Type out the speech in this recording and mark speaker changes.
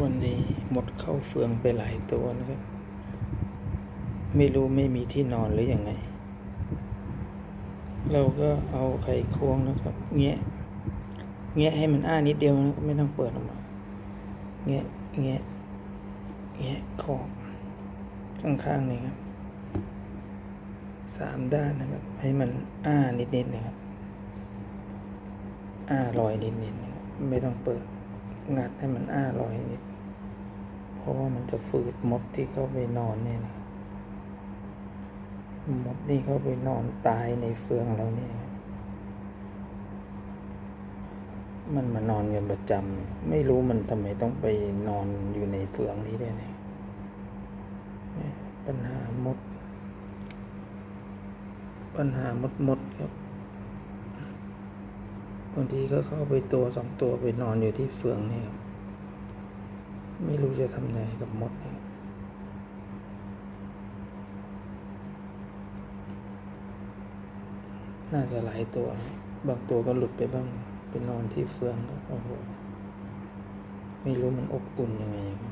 Speaker 1: วันนี้หมดเข้าเฟืองไปหลายตัวนะครับ ไม่รู้ไม่มีที่นอนหรืออยังไง เราก็เอาไข่ควงนะครับเงี้ยเงี้ยให้มันอ้านิดเดียวนะไม่ต้องเปิดออกมาเงี้ยเงี้ยเงี้ยขอบข้างๆนี่ครับสามด้านนะครับ ให้มันอ้านิดๆนะครับ อ้าลอยนิดๆนะครับ ไม่ต้องเปิดงัดให้มันอ้ารอยนิดเพราะว่ามันจะฝืดมดที่เข้าไปนอนเนี่ยนะมดนี่เข้าไปนอนตายในเฟืองเราเนี่ย มันมานอนกันประจำไม่รู้มันทำไมต้องไปนอนอยู่ในเฟืองนี้ด้วยเนี่ยปัญหามด ปัญหามดมดครับ บางทีก็เข้าไปตัวสองตัวไปนอนอยู่ที่เฟืองเนี่ยครับไม่รู้จะทำไงกับมดเนี่ยน่าจะหลายตัว บางตัวก็หลุดไปบ้างไปนอนที่เฟืองโอ้โห ไม่รู้มันอบอุ่นยังไงครับ